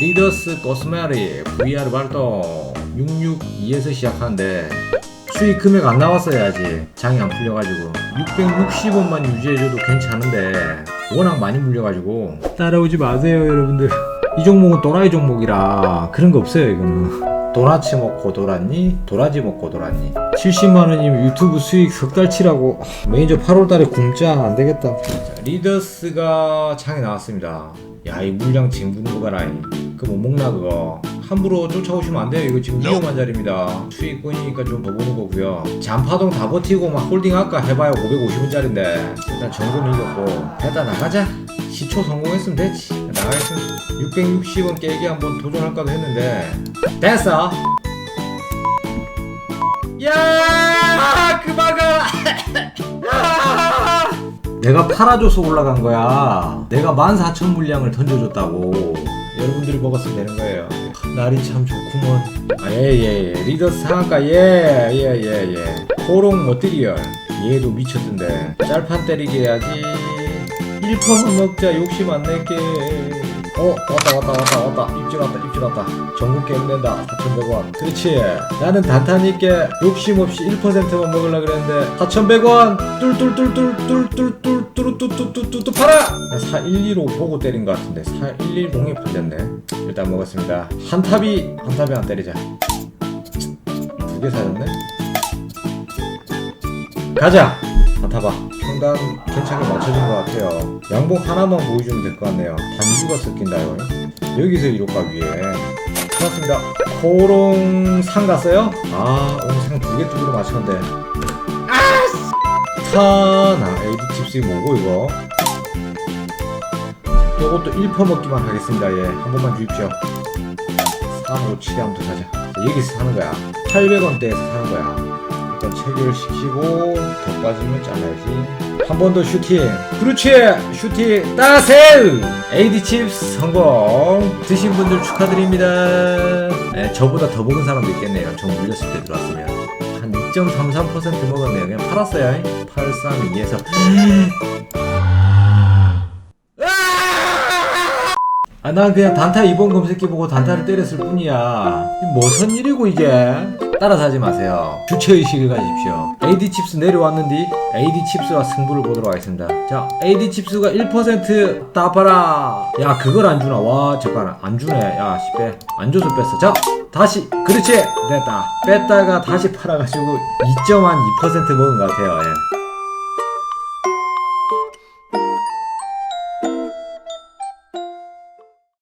리더스 코스메리 VR 발동 662에서 시작하는데 수익 금액 안 나왔어야지 장이 안 풀려가지고 660원만 유지해줘도 괜찮은데 워낙 많이 물려가지고 따라오지 마세요 여러분들. 이 종목은 도라이 종목이라 그런 거 없어요 이거는. 도라치 먹고 돌았니? 도라지 먹고 돌았니? 70만원이면 유튜브 수익 석 달치라고. 하, 매니저 8월달에 굶자 안되겠다. 리더스가 장에 나왔습니다. 야 이 물량 거 봐라 그거 못 먹나 그거? 함부로 쫓아오시면 안 돼요. 이거 지금 위험한 자리입니다. 수익권이니까 좀 더 보는 거고요. 잔파동 다 버티고 막 홀딩 할까 해봐야 550원짜리인데. 일단 정금 이겼고. 일단 나가자. 시초 성공했으면 됐지. 나가겠습니다 660원 깨기 한번 도전할까도 했는데. 됐어. 야 그만 가 내가 팔아줘서 올라간 거야. 내가 14,000 물량을 던져줬다고. 여러분들이 먹었으면 되는 거예요. 날이 참 좋구먼. 아, 예, 예, 예. 리더 상한가, 예, 예, 예, 예. 호롱 머티리얼. 얘도 미쳤던데. 짤판 때리기 해야지. 1퍼만 먹자. 욕심 안 낼게. 어, 왔다, 왔다, 왔다, 왔다. 입질 왔다, 입질 왔다. 전국 게임 낸다. 4,100원. 그렇지. 나는 단탄 있게 욕심 없이 1%만 먹으려 그랬는데 4,100원. 뚫뚫뚫뚫뚫뚫뚫뚫뚫뚫뚫뚫 팔아. 4115 보고 때린 것 같은데 4110이 팔렸네. 일단 먹었습니다. 한 탑이 한 탑이 안 때리자. 두 개 사줬네. 가자. 한타봐. 평단 괜찮게 맞춰진 것 같아요. 양복 하나만 보여주면 될 것 같네요. 단주가 섞인다요. 여기서 이로가 위에. 고맙습니다. 코롱 상 갔어요? 아, 오늘 상 두 개 두 개로 맞췄는데. 아! 타나 에이드 칩스 뭐고 이거? 요것도 1퍼 먹기만 하겠습니다. 예, 한 번만 주십시오. 357에 한번 더 사자. 자, 여기서 사는 거야. 800원대에서 사는 거야. 일단 체결시키고 더 빠지면 잘라야지. 한 번 더 슈팅. 그렇지 슈팅 따세우 AD 칩스 성공. 드신 분들 축하드립니다. 네, 저보다 더 먹은 사람도 있겠네요. 저 물렸을 때 들어왔으면. 한 2.33% 먹었네요. 그냥 팔았어요. 832에서 아, 난 그냥 단타 2번 검색기 보고 단타를 때렸을 뿐이야. 무슨 일이고, 이게? 따라서 하지 마세요. 주체의식을 가지십시오. AD 칩스 내려왔는데, AD 칩스와 승부를 보도록 하겠습니다. 자, AD 칩스가 1% 따봐라. 야, 그걸 안 주나? 와, 잠깐, 안 주네. 야, 씨, 빼. 안 줘서 뺐어. 자, 다시. 그렇지! 됐다. 뺐다가 다시 팔아가지고 2.2% 먹은 것 같아요. 예.